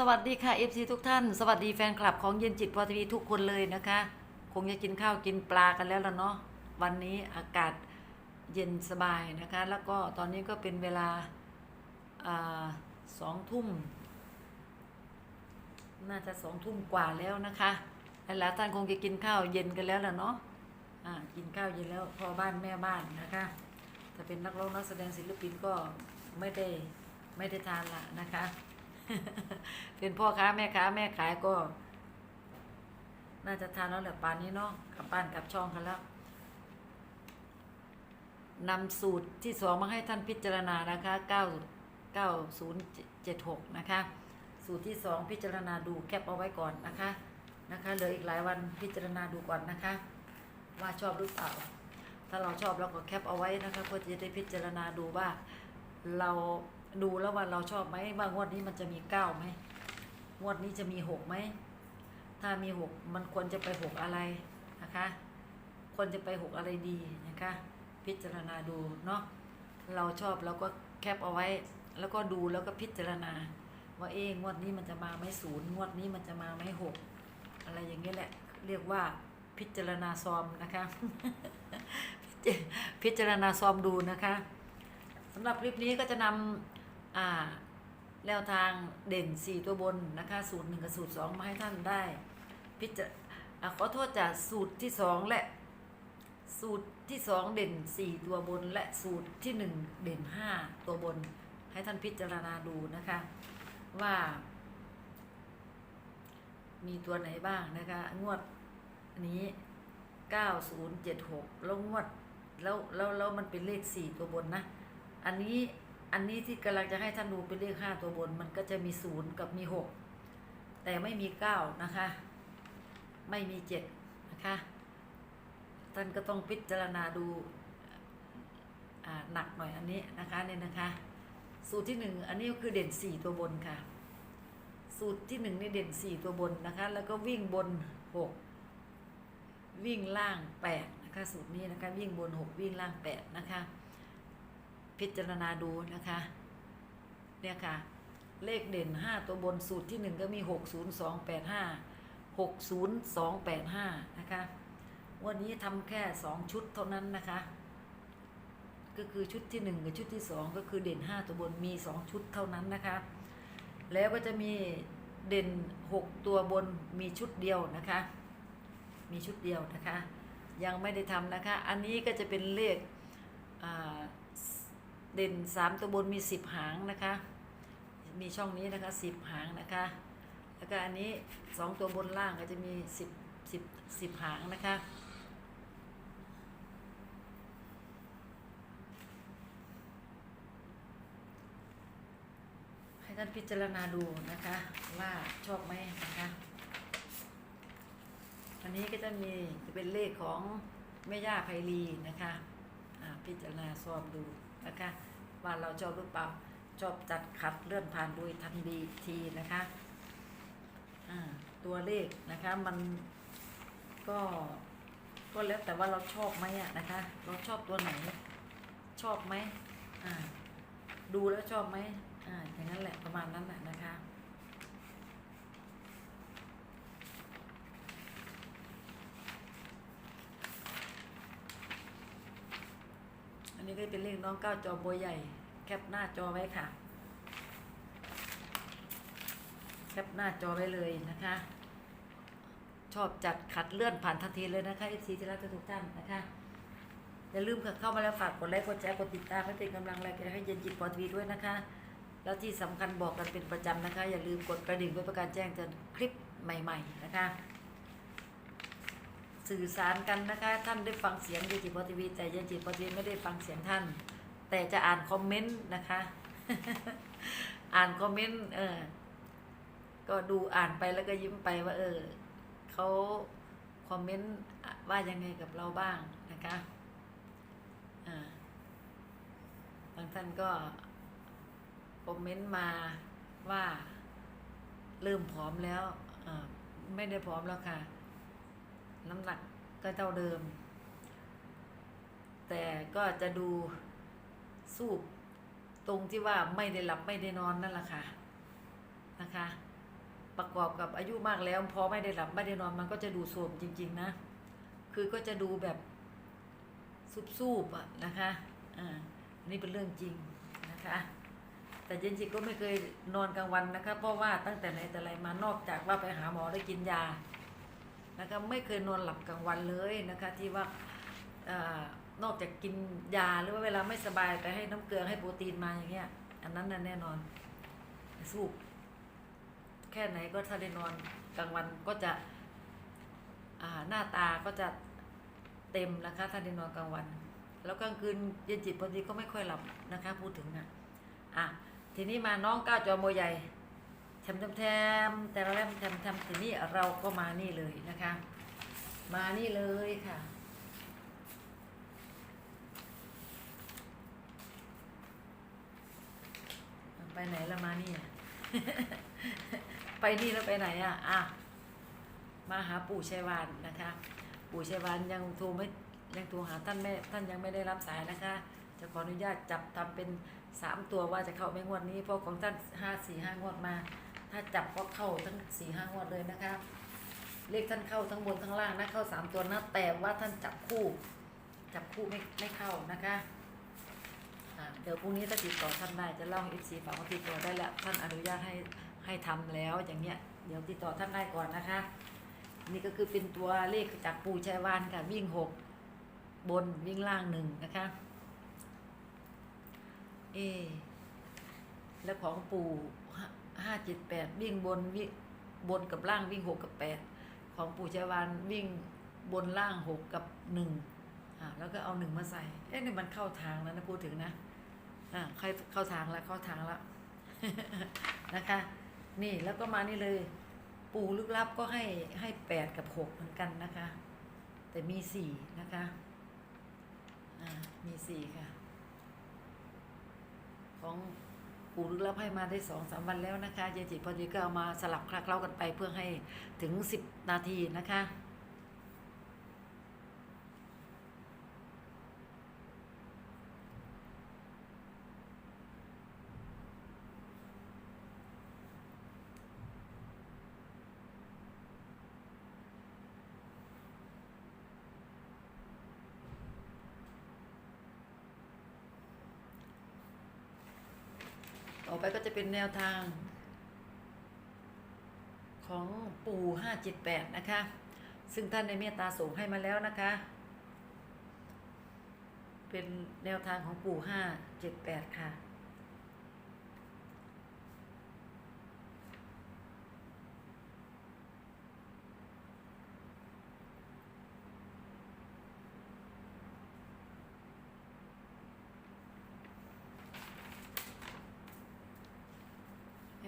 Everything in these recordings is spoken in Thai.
สวัสดีค่ะ FC ทุกท่าน สวัสดีแฟนคลับของเย็นจิตพอทีวีทุกคนเลยนะคะ คงจะกินข้าวกินปลากันแล้วละเนาะวันนี้อากาศเย็นสบายนะคะ แล้วก็ตอนนี้ก็เป็นเวลาอสองทุ่ม น่าจะสองทุ่มกว่าแล้วนะคะหลายท่านคงจะกินข้าวเย็นกันแล้วละเนาะอ่ากินข้าวเย็นแล้วพ่อบ้านแม่บ้านนะคะถ้าเป็นนักร้องนักแสดงศิลปินก็ไม่ได้ไม่ได้ทานละนะคะ เป็นพ่อค้าแม่ค้าแม่ขายก็ น่าจะทานแล้วแหละป่านนี้เนาะกลับบ้านกลับช่องกันแล้วนำสูตรที่สองมาให้ท่านพิจารณานะคะ9 9076นะคะ สูตรที่สองพิจารณาดูแคปเอาไว้ก่อนนะคะนะคะเหลืออีกหลายวันพิจารณาดูก่อนนะคะ ว่าชอบหรือเปล่า ถ้าเราชอบเราก็แคปเอาไว้นะคะเพื่อจะได้พิจารณาดูว่าเรา ดูแล้วว่าเราชอบไหมว่างวดนี้มันจะมีเก้าไหมงวดนี้จะมีหกไหมถ้ามีหกมันควรจะไปหกอะไรนะคะ ควรจะไปหกอะไรดีนะคะ พิจารณาดูเนาะเราชอบเราก็แคปเอาไว้ แล้วก็ดูแล้วก็พิจารณา ว่าเอ๊งวดนี้มันจะมาไหมศูนย์งวดนี้มันจะมาไหมหกอะไรอย่างเงี้ยแหละ เรียกว่าพิจารณาซอมนะคะ พิจารณาซอมดูนะคะสำหรับคลิปนี้ก็จะนำ อ่าแนวทางเด่น 4 ตัวบนนะคะสูตร 1 กับสูตร 2 มาให้ท่านได้ พิจารอ่าขอโทษจากสูตรที่ 2 และ สูตรที่ 2 เด่น 4 ตัวบน และสูตรที่ 1 เด่น 5 ตัวบน ให้ท่านพิจารณาดูนะคะ ว่า มีตัวไหนบ้างนะคะ งวดนี้ 9076 แล้วงวดแล้วแล้วแล้วมันเป็นเลข 4 ตัวบนนะ อันนี้ อันนี้ที่กำลังจะให้ท่านดูเป็นเลข5ตัวบน มันก็จะมี0กับมี6แต่ไม่มี9นะคะ ไม่มี7นะคะ ท่านก็ต้องพิจารณาดูอ่าหนักหน่อยอันนี้นะคะเนี่ยนะคะ สูตรที่1อันนี้ก็คือเด่น4ตัวบนค่ะ สูตรที่1นี่เด่น4ตัวบนนะคะ แล้วก็วิ่งบน6วิ่งล่าง8นะคะ สูตรนี้นะคะ วิ่งบน6วิ่งล่าง8นะคะ พิจารณาดูนะคะ เนี่ยค่ะ เลขเด่น 5 ตัวบนสูตรที่ 1 ก็มี 6 0 2 8 5 6 0 2 8 5 นะคะ วันนี้ทำแค่ 2 ชุดเท่านั้นนะคะ ก็คือชุดที่ 1 กับชุดที่ 2 ก็คือเด่น 5 ตัวบนมี 2 ชุดเท่านั้นนะคะ แล้วก็จะมีเด่น 6 ตัวบนมีชุดเดียวนะคะ มีชุดเดียวนะคะ ยังไม่ได้ทำนะคะ อันนี้ก็จะเป็นเลขอ่า เด่น3ตัวบนมี10หางนะคะ มีช่องนี้นะคะ10หางนะคะ แล้วก็อันนี้2ตัวบนล่างก็จะมี10 10 10หางนะคะให้ท่านพิจารณาดูนะคะว่าชอบไหมนะคะ อันนี้ก็จะมีจะเป็นเลขของแม่ย่าไพรีนะคะพิจารณาสอบดู นะคะว่าเราชอบหรือเปล่าชอบจัดขัดเลื่อนผ่านโดยทันดีทีนะคะอ่าตัวเลขนะคะมันก็ก็แล้วแต่ว่าเราชอบไหมอะนะคะ เราชอบตัวไหน ชอบไหมอ่าดูแล้วชอบไหมอ่าอย่างนั้นแหละประมาณนั้นแหละนะคะ อันนี้ก็ เป็นเลขน้องก้าวจอโบวใหญ่ แคปหน้าจอไว้ค่ะ แคปหน้าจอไว้เลยนะคะ ชอบจัดขัดเลื่อนผ่านทันทีเลยนะคะ FC ที่รักทุกท่านนะคะอย่าลืมเข้ามาแล้วฝากกดไลค์กดแชร์กดติดตามให้เป็นกำลังแรงใจให้เย็นจิตพอทีวีด้วยนะคะ แล้วที่สำคัญบอกกันเป็นประจำนะคะ อย่าลืมกดกระดิ่งเพื่อประการแจ้งเตือนคลิปใหม่ ๆ นะคะ สื่อสารกันนะคะ ท่านได้ฟังเสียงเยนจิตพอทีวี แต่เยนจิตพอทีวีไม่ได้ฟังเสียงท่าน แต่จะอ่านคอมเมนต์นะคะ อ่านคอมเมนต์เออก็ดูอ่านไปแล้วก็ยิ้มไปว่า เออเขาคอมเมนต์ว่ายังไงกับเราบ้างนะคะอ่าบางท่านก็คอมเมนต์มาว่าเริ่มผอมแล้วอ่าไม่ได้ผอมแล้วค่ะ น้ำหนักก็เท่าเดิม แต่ก็จะดูสูบตรงที่ว่าไม่ได้หลับไม่ได้นอนนั่นแหละค่ะนะคะ ประกอบกับอายุมากแล้วพอไม่ได้หลับไม่ได้นอนมันก็จะดูโทรมจริง ๆ นะ คือก็จะดูแบบซูบๆอะนะคะอ่าอันนี่เป็นเรื่องจริงนะคะแต่จริงๆก็ไม่เคยนอนกลางวันนะคะเพราะว่าตั้งแต่ไหนแต่ไรมานอกจากว่าไปหาหมอได้กินยา นะคะไม่เคยนอนหลับกลางวันเลยนะคะที่ว่าอนอกจากกินยาหรือว่าเวลาไม่สบายไปให้น้ำเกลือให้โปรตีนมาอย่างเงี้ย อันนั้นน่ะแน่นอนสู้แค่ไหนก็ถ้าได้นอนกลางวันก็จะหน้าตาก็จะเต็มนะคะถ้าได้นอนกลางวัน แล้วกลางคืนเย็นจิตบางทีก็ไม่ค่อยหลับนะคะ พูดถึงอะอะทีนี้มาน้องก้าวจอโมใหญ่ แถมแถมแถมแต่ละแรมแถมแถมทีนี้เราก็มานี่เลยนะคะ มานี่เลยค่ะ ไปไหนละมานี่ไปนี่แล้วไปไหนอะอะมาหาปู่ชัยวานนะคะ ปู่ชัยวานยังโทรไม่ยังโทรหาท่านไม่ท่านยังไม่ได้รับสายนะคะ จะขออนุญาตจับทำเป็นสามตัวว่าจะเข้าไม่งวดนี้เพราะของท่านห้าสี่ห้างวดมา ถ้าจับก็เข้าทั้งสี่ห้างวดเลยนะคะ เลขท่านเข้าทั้งบนทั้งล่างนะเข้าสามตัวนะแต่ว่าท่านจับคู่ จับคู่ไม่ไม่เข้านะคะเดี๋ยวพรุ่งนี้ถ้าติดต่อท่านได้จะเล่าให้เอฟซีฟังว่าติดต่อได้แล้วท่านอนุญาตให้ให้ทำแล้วอย่างเนี้ยเดี๋ยวติดต่อท่านได้ก่อนนะคะ นี่ก็คือเป็นตัวเลขจากปูชัยวานค่ะวิ่งหกบนวิ่งล่างหนึ่งนะคะ เอ แล้วของปู่ ห้าเจ็ดแปดวิ่งบนวิ่งบนกับล่างวิ่งหกกับแปดของปู่ชัยวานวิ่งบนล่างหกกับหนึ่งอ่าแล้วก็เอาหนึ่งมาใส่เอ๊ะนี่มันเข้าทางแล้วนะพูดถึงนะอ่าใครเข้าทางแล้วเข้าทางแล้วนะคะ นี่แล้วก็มานี่เลย ปู่ลึกลับก็ให้ให้แปดกับหกเหมือนกันนะคะ แต่มีสี่นะคะอ่ามีสี่ค่ะ ของ ปู่ลึกลับให้มาได้สองสามวันแล้วนะคะเยจิตพอดีก็เอามาสลับคลักเล้ากันไปเพื่อให้ถึงสิบนาทีนะคะ ต่อไปก็จะเป็นแนวทาง ของปู่ห้าเจ็ดแปดนะคะ ซึ่งท่านในเมตตาส่งให้มาแล้วนะคะ เป็นแนวทางของปู่ห้าเจ็ดแปดค่ะ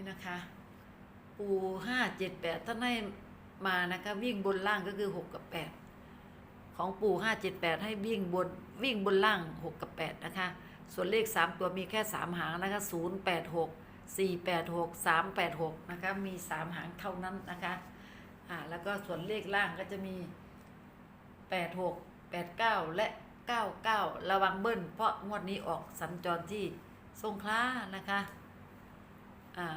นี่นะคะ ปูห้าเจ็ดแปดท่านให้มานะคะวิ่งบนล่างก็คือหกกับแปดของปู่ห้าเจ็ดแปดให้วิ่งบนวิ่งบนล่างหกกับแปดนะคะ ส่วนเลขสามตัวมีแค่สามหางนะคะศูนย์แปดหกสี่แปดหกสามแปดหกนะคะมีสามหางเท่านั้นนะคะอ่าแล้วก็ส่วนเลขล่างก็จะมีแปดหกแปดเก้าและเก้าเก้าระวังเบิ้ลเพราะงวดนี้ออกสัญจรที่สงขลานะคะ อ่า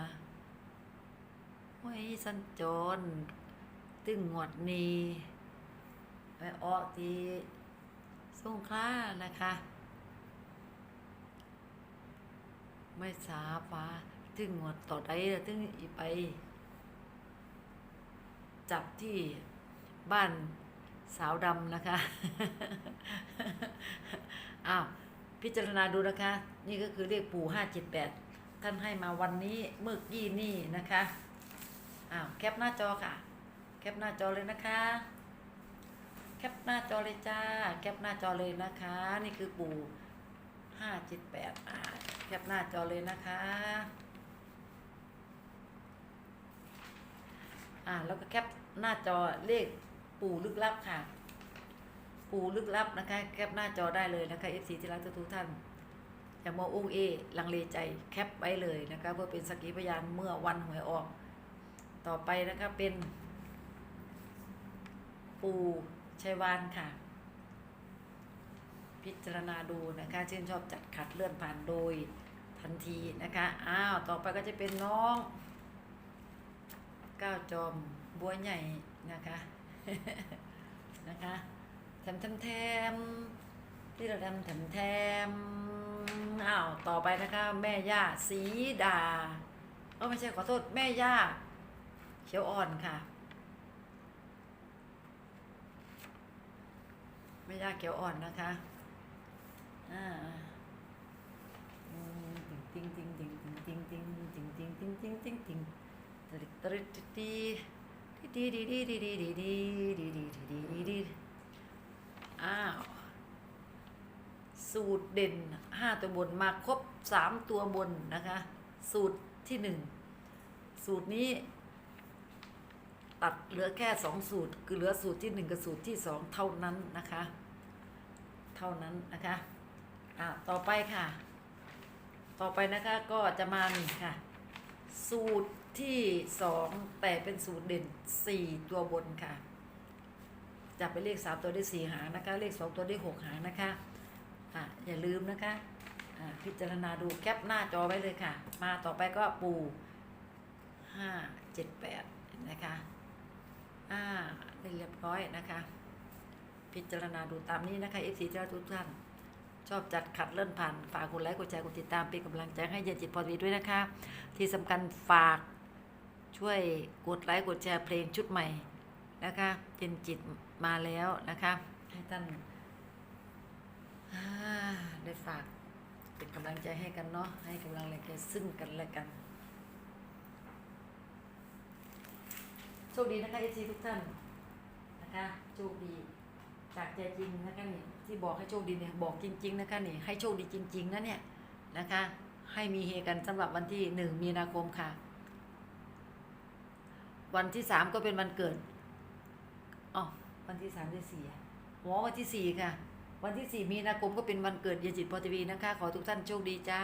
ห้วยสัญจรตึงหวดนีไปออกที่สงขลานะคะ ไม่สาฟ้าตึงหวดต่อใดแล้วตึงอีไป จับที่บ้านสาวดำนะคะ อ้าว พิจารณาดูนะคะ นี่ก็คือเลขปู่ห้าเจ็ดแปด ท่านให้มาวันนี้เมื่อกี้นี่นะคะอ้าวแคปหน้าจอค่ะ แคปหน้าจอเลยนะคะ แคปหน้าจอเลยจ้า แคปหน้าจอเลยนะคะ นี่คือปู่ห้าเจ็ดแปดอ่าแคปหน้าจอเลยนะคะอ่าแล้วก็แคปหน้าจอเลขปู่ลึกลับค่ะ ปู่ลึกลับนะคะ แคปหน้าจอได้เลยนะคะ FC ที่รักทุกท่าน อย่ามองอุ้งเอลังเลใจแคปไว้เลยนะคะเพื่อเป็นสักขีพยานเมื่อวันหวยออก ต่อไปนะคะเป็น ปูชัยวานค่ะ พิจารณาดูนะคะชื่นชอบจัดขัดเลื่อนผ่านโดยทันทีนะคะอ้าวต่อไปก็จะเป็นน้องก้าวจอมบัวใหญ่นะคะนะคะแถมแถมแถมที่เราทำแถมแถม อ้าวต่อไปนะคะ แม่ย่าสีดาเออไม่ใช่ขอโทษแม่ย่าเขียวอ่อนค่ะ แม่ย่าเขียวอ่อนนะคะอ่าอืมติงติงติงติงติงติงติงติงติงติงติงติงตริตริตตีดีดีดีดีดีดีดีดีดีดีดีดีอ้าว สูตรเด่นห้าตัวบนมาครบสามตัวบนนะคะ สูตรที่หนึ่งสูตรนี้ ตัดเหลือแค่สองสูตร คือเหลือสูตรที่หนึ่งกับสูตรที่สองเท่านั้นนะคะ เท่านั้นนะคะอ่าต่อไปค่ะ ต่อไปนะคะก็จะมานี่ค่ะ สูตรที่สองแต่เป็นสูตรเด่นสี่ตัวบนค่ะจับไปเลขสามตัวได้สี่หางนะคะ เลขสองตัวได้หกหางนะคะ อะอย่าลืมนะคะพิจารณาดูแคปหน้าจอไว้เลยค่ะ มาต่อไปก็ปูห้าเจ็ดแปดนะคะอ่าเรียบร้อยนะคะ พิจารณาดูตามนี้นะคะ FC เจ้าทุกท่าน ชอบจัดขัดเลื่อนผ่านฝากกดไลค์กดแชร์กดติดตามเป็นกำลังใจให้เย็นจิตพอดีด้วยนะคะ ที่สำคัญฝากช่วยกดไลค์กดแชร์เพลงชุดใหม่นะคะเย็นจิตมาแล้วนะคะ ให้ท่าน ได้ฝากเป็นกำลังใจให้กันเนาะให้กำลังใจซึ่งกันและกันโชคดีนะคะเอซีทุกท่านนะคะโชคดีจากใจจริงนะคะนี่ที่บอกให้โชคดีเนี่ยบอกจริง ๆ นะคะนี่ให้โชคดีจริง ๆนะเนี่ยนะคะ ให้มีเฮกันสำหรับวันที่หนึ่งมีนาคมค่ะ วันที่สามก็เป็นวันเกิดอ๋อวันที่สามที่สี่อะหมอวันที่สี่ค่ะ วันที่ 4 มีนาคมก็เป็นวันเกิดเยายจิตพอทีวีนะคะ ขอทุกท่านโชคดีจ้า